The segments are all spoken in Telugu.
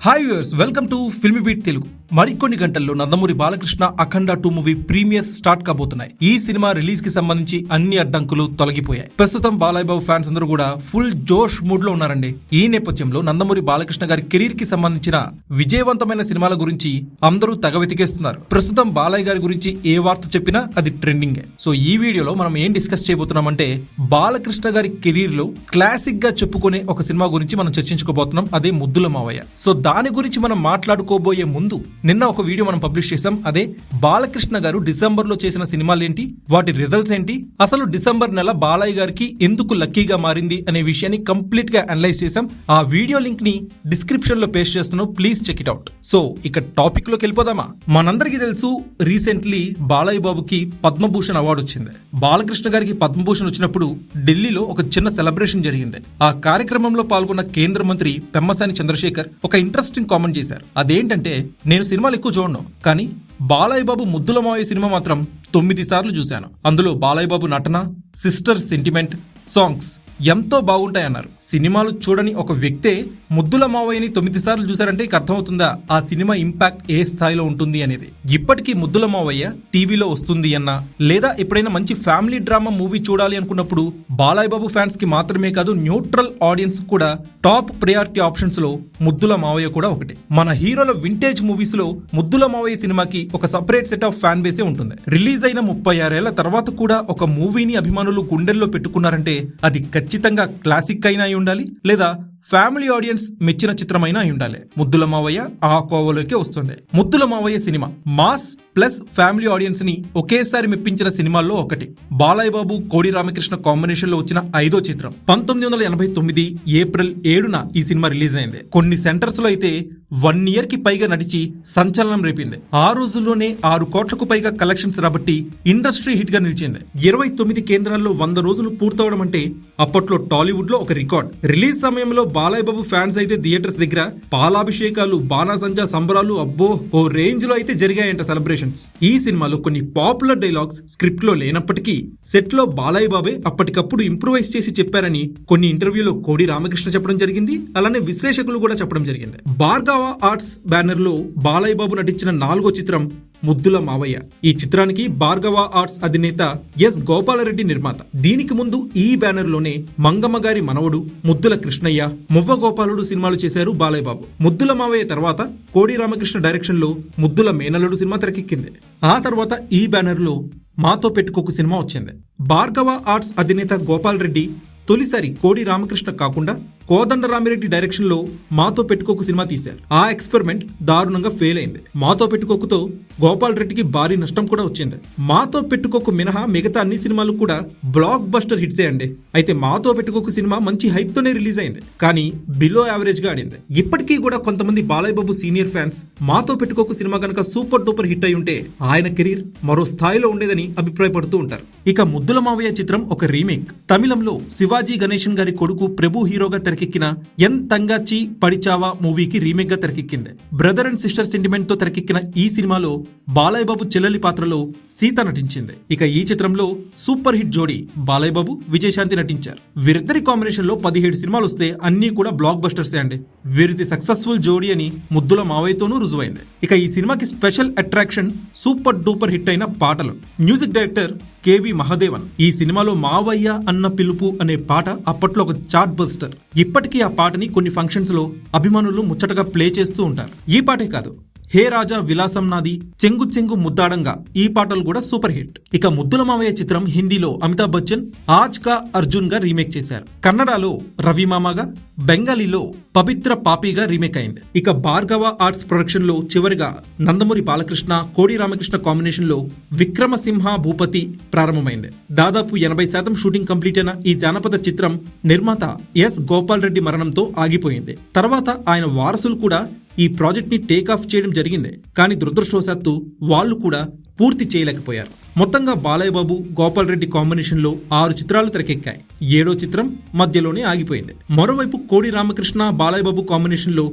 Hi viewers welcome to Filmibeat Telugu మరికొన్ని గంటల్లో Nandamuri Balakrishna Akhanda two movie premieres start కాబోతున్నాయి. ఈ సినిమా రిలీజ్కి సంబంధించి అన్ని అడ్డంకులు తొలగిపోయాయి. ప్రస్తుతం బాలయ్య బాబు ఫ్యాన్స్ అందరూ కూడా ఫుల్ జోష్ మూడ్లో ఉన్నారండి. ఈ నేపథ్యంలో నందమూరి బాలకృష్ణ గారి కెరీర్కి సంబంధించిన విజయవంతమైన సినిమాల గురించి అందరూ తెగ వెతికేస్తున్నారు. ప్రస్తుతం బాలయ్య గారి గురించి ఏ వార్త చెప్పినా అది ట్రెండింగ్. సో ఈ వీడియోలో మనం ఏం డిస్కస్ చేయబోతున్నామంటే బాలకృష్ణ గారి కెరీర్లో క్లాసిక్గా చెప్పుకునే ఒక సినిమా గురించి మనం చర్చించుకోబోతున్నాం. అదే ముద్దుల మావయ్య. సో దాని గురించి మనం మాట్లాడుకోబోయే ముందు నిన్న ఒక వీడియో మనం పబ్లిష్ చేసాం అదే బాలకృష్ణ గారు డిసెంబర్లో చేసిన సినిమాలు ఏంటి వాటి రిజల్ట్స్ ఏంటి? అసలు డిసెంబర్ నెల బాలయ్య గారికి ఎందుకు లక్కీగా మారింది అనే విషయాన్ని కంప్లీట్గా అనలైజ్ చేసాం ఆ వీడియో లింక్ని డిస్క్రిప్షన్లో పేస్ట్ చేస్తున్నాం. Please check it out. So ఇక టాపిక్లోకి వెళ్ళిపోదామా? మనందరికీ తెలుసు రీసెంట్లీ బాలయ్య బాబుకి పద్మభూషణ్ అవార్డు వచ్చింది. బాలకృష్ణ గారికి పద్మభూషణ్ వచ్చినప్పుడు ఢిల్లీలో ఒక చిన్న సెలబ్రేషన్ జరిగింది. ఆ కార్యక్రమంలో పాల్గొన్న కేంద్ర మంత్రి పెమ్మసాని చంద్రశేఖర్ ఒక ఇంట్రెస్టింగ్ కామెంట్ చేశారు. అదేంటంటే నేను సినిమాలు ఎక్కువ చూడను కానీ బాలయ్య బాబు ముద్దుల మావయ్య సినిమా మాత్రం తొమ్మిది సార్లు చూశాను. అందులో బాలయ్య బాబు నటన సిస్టర్ సెంటిమెంట్ సాంగ్స్. ఎంతో బాగుంటాయన్నారు. సినిమాలు చూడని ఒక వ్యక్తే ముద్దుల మావయ్యని తొమ్మిది సార్లు చూసారంటే ఇక అర్థమవుతుందా? ఆ సినిమా ఇంపాక్ట్ ఏ స్థాయిలో ఉంటుంది అనేది. ఇప్పటికీ ముద్దుల మావయ్య టీవీలో వస్తుంది అన్న లేదా ఎప్పుడైనా మంచి ఫ్యామిలీ డ్రామా మూవీ చూడాలి అనుకున్నప్పుడు బాలయ్య బాబు ఫ్యాన్స్కి మాత్రమే కాదు న్యూట్రల్ ఆడియన్స్ కూడా టాప్ ప్రయారిటీ ఆప్షన్స్లో ముద్దుల మావయ్య కూడా ఒకటి. మన హీరోల వింటేజ్ మూవీస్లో ముద్దుల మావయ్య సినిమాకి ఒక సపరేట్ సెట్ ఆఫ్ ఫ్యాన్ బేసే ఉంటుంది. రిలీజ్ అయిన ముప్పై ఆరేళ్ళ తర్వాత కూడా ఒక మూవీని అభిమానులు గుండెల్లో పెట్టుకున్నారంటే అది ఖచ్చితంగా క్లాసిక్ అయినా అయి ఉండాలి లేదా ఫ్యామిలీ ఆడియన్స్ మెచ్చిన చిత్రమైనా అయి ఉండాలి. ముద్దుల మావయ్య ఆ కోవలోకి వస్తుంది. ముద్దుల మావయ్య సినిమా. మాస్ ప్లస్ ఫ్యామిలీ ఆడియన్స్ని ఒకేసారి మెప్పించిన సినిమాల్లో ఒకటి. బాలయ్య బాబు కోడి రామకృష్ణ కాంబినేషన్లో వచ్చిన ఐదో చిత్రం. పంతొమ్మిది వందల ఎనభై తొమ్మిది ఏప్రిల్ ఏడున ఈ సినిమా రిలీజ్ అయింది. కొన్ని సెంటర్స్లో అయితే వన్ ఇయర్కి పైగా నడిచి సంచలనం రేపింది. ఆ రోజుల్లోనే ఆరు కోట్లకు పైగా కలెక్షన్స్ రాబట్టి ఇండస్ట్రీ హిట్గా నిలిచింది. ఇరవై తొమ్మిది కేంద్రాల్లో వంద రోజులు పూర్తవడం అంటే అప్పట్లో టాలీవుడ్లో ఒక రికార్డ్. రిలీజ్ సమయంలో బాలయ్య బాబు ఫ్యాన్స్ అయితే థియేటర్స్ దగ్గర పాలాభిషేకాలు బాణాసంజా సంబరాలు అబ్బో ఓ రేంజ్లో అయితే జరిగాయంట సెలబ్రేషన్స్. ఈ సినిమాలో కొన్ని పాపులర్ డైలాగ్స్ స్క్రిప్ట్లో లేనప్పటికీ సెట్లో బాలయ్య బాబే అప్పటికప్పుడు ఇంప్రూవైజ్ చేసి చెప్పారని కొన్ని ఇంటర్వ్యూలో కోడి రామకృష్ణ చెప్పడం జరిగింది. అలానే విశ్లేషకులు కూడా చెప్పడం జరిగింది. భార్గవ ఆర్ట్స్ బ్యానర్లో బాలయ్య బాబు నటించిన నాలుగో చిత్రం ముద్దుల మావయ్య. ఈ చిత్రానికి భార్గవ ఆర్ట్స్ అధినేత ఎస్ గోపాలరెడ్డి నిర్మాత. దీనికి ముందు ఈ బ్యానర్లోనే మంగమ్మ గారి మనవడు ముద్దుల కృష్ణయ్య మువ్వ గోపాలుడు సినిమాలు చేశారు బాలయ్య బాబు ముద్దుల మావయ్య తర్వాత కోడి రామకృష్ణ డైరెక్షన్లో ముద్దుల మేనలుడు సినిమా తెరకెక్కింది. ఆ తర్వాత ఈ బ్యానర్లో మాతో పెట్టుకోకు సినిమా వచ్చింది. భార్గవ ఆర్ట్స్ అధినేత గోపాల్ రెడ్డి తొలిసారి కోడి రామకృష్ణ కాకుండా కోదండరామిరెడ్డి డైరెక్షన్లో మాతో పెట్టుకోకు సినిమా తీశారు. ఆ ఎక్స్పెరిమెంట్ దారుణంగా ఫెయిల్ అయింది. మాతో పెట్టుకోకుతో గోపాల్ రెడ్డికి భారీ నష్టం కూడా వచ్చింది. మాతో పెట్టుకోకు మినహా మిగతా అన్ని సినిమాలు కూడా బ్లాక్ బస్టర్ హిట్స్ అండి. అయితే మాతో పెట్టుకోకు సినిమా మంచి హైప్ తోనే రిలీజ్ అయింది. కానీ బిలో యావరేజ్గా ఆడింది. ఇప్పటికీ కూడా కొంతమంది బాలయ్య బాబు సీనియర్ ఫ్యాన్స్ మాతో పెట్టుకోకు సినిమా కనుక సూపర్ డూపర్ హిట్ అయి ఉంటే ఆయన కెరీర్ మరో స్థాయిలో ఉండేదని అభిప్రాయపడుతూ ఉంటారు. ఇక ముద్దుల మావయ్య చిత్రం ఒక రీమేక్. తమిళంలో శివాజీ గణేశన్ గారి కొడుకు ప్రభు హీరోగా తెరకెక్కిన ఎన్ తంగాచి పడిచావా మూవీకి రీమేక్గా తెరకెక్కింది. బ్రదర్ అండ్ సిస్టర్ సెంటిమెంట్తో తెరకెక్కిన ఈ సినిమాలో బాలయ్య బాబు చెల్లెలి పాత్రలో సీత నటించింది. ఇక ఈ చిత్రంలో సూపర్ హిట్ జోడీ బాలయ్య బాబు విజయశాంతి నటించారు. వీరిద్దరి కాంబినేషన్లో పదిహేడు సినిమాలు వస్తే అన్ని కూడా బ్లాక్ బస్టర్సే అండి. వీరిది సక్సెస్ఫుల్ జోడీ అని ముద్దుల మావయ్యతోనూ రుజువైంది. ఇక ఈ సినిమాకి special attraction super duper hit అయిన పాటలు. Music director KV Mahadevan. ఈ సినిమాలో మావయ్య అన్న పిలుపు అనే పాట అప్పట్లో ఒక చార్ట్ బస్టర్. ఇప్పటికీ ఆ పాటని కొన్ని ఫంక్షన్స్లో అభిమానులు ముచ్చటగా ప్లే చేస్తూ ఉంటారు. ఈ పాటే కాదు హే రాజా విలాసం నాది చెంగు చెంగు ముద్దాడంగా. ఈ పాటలు కూడా సూపర్ హిట్. ఇక ముద్దుల మావయ్య చిత్రం హిందీలో అమితాబ్ బచ్చన్ ఆజ్ కా అర్జున్గా రీమేక్ చేశారు. కన్నడలో రవి మామగా బెంగాలీలో పవిత్ర పాపిగా రీమేక్ అయింది. ఇక భార్గవ ఆర్ట్స్ ప్రొడక్షన్లో చివరిగా నందమూరి బాలకృష్ణ కోడి రామకృష్ణ కాంబినేషన్లో విక్రమసింహ భూపతి ప్రారంభమైంది. దాదాపు ఎనభై శాతం షూటింగ్ కంప్లీట్ అయిన ఈ జానపద చిత్రం నిర్మాత ఎస్ గోపాల్ రెడ్డి మరణంతో ఆగిపోయింది. తర్వాత ఆయన వారసులు కూడా ఈ ప్రాజెక్ట్ని టేక్ ఆఫ్ చేయడం జరిగింది. కానీ దురదృష్టవశాత్తు వాళ్ళు కూడా పూర్తి చేయలేకపోయారు. మొత్తంగా బాలయ్య బాబు గోపాల్ రెడ్డి కాంబినేషన్లో ఆరు చిత్రాలు తెరకెక్కాయి. ఏడో చిత్రం మధ్యలోనే ఆగిపోయింది. మరోవైపు కోడి రామకృష్ణ బాలయ్య బాబు కాంబినేషన్లో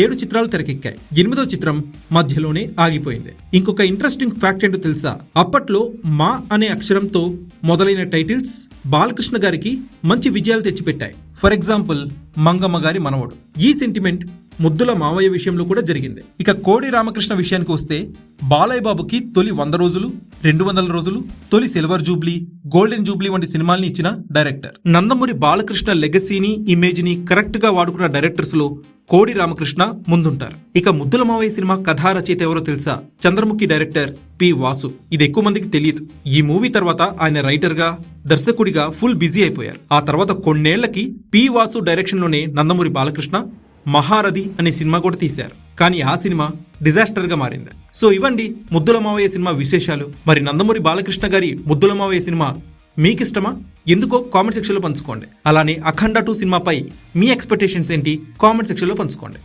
ఏడు చిత్రాలు తెరకెక్కాయి. ఎనిమిదో చిత్రం మధ్యలోనే ఆగిపోయింది. ఇంకొక ఇంట్రెస్టింగ్ ఫ్యాక్ట్ ఏంటో తెలుసా? అప్పట్లో మా అనే అక్షరంతో మొదలైన టైటిల్స్ బాలకృష్ణ గారికి మంచి విజయాలు తెచ్చిపెట్టాయి. ఫర్ ఎగ్జాంపుల్ మంగమ్మ గారి మనవడు. ఈ సెంటిమెంట్ ముద్దుల మావయ్య విషయంలో కూడా జరిగింది. ఇక కోడి రామకృష్ణ విషయానికి వస్తే బాలయ్య బాబుకి తొలి వంద రోజులు రెండు వందల రోజులు తొలి సిల్వర్ జూబ్లీ గోల్డెన్ జూబ్లీ వంటి సినిమాల్ని ఇచ్చిన డైరెక్టర్. నందమూరి బాలకృష్ణ లెగసీని ఇమేజ్ని కరెక్ట్గా వాడుకున్న డైరెక్టర్స్లో కోడి రామకృష్ణ ముందుంటారు. ఇక ముద్దుల మావయ్య సినిమా కథా రచయిత ఎవరో తెలుసా? Chandramukhi director P Vasu. ఇది ఎక్కువ మందికి తెలియదు. ఈ మూవీ తర్వాత ఆయన రైటర్గా దర్శకుడిగా ఫుల్ బిజీ అయిపోయారు. ఆ తర్వాత కొన్నేళ్ళకి పి వాసు డైరెక్షన్లోనే నందమూరి బాలకృష్ణ మహారథి అనే సినిమా కూడా తీశారు. కానీ ఆ సినిమా డిజాస్టర్గా మారింది. సో ఇవ్వండి ముద్దుల మావయ్య సినిమా విశేషాలు. మరి నందమూరి బాలకృష్ణ గారి ముద్దుల మావయ్య సినిమా మీకిష్టమా? ఎందుకో కామెంట్ సెక్షన్లో పంచుకోండి. అలానే అఖండ టూ సినిమాపై మీ ఎక్స్పెక్టేషన్స్ ఏంటి? కామెంట్ సెక్షన్లో పంచుకోండి.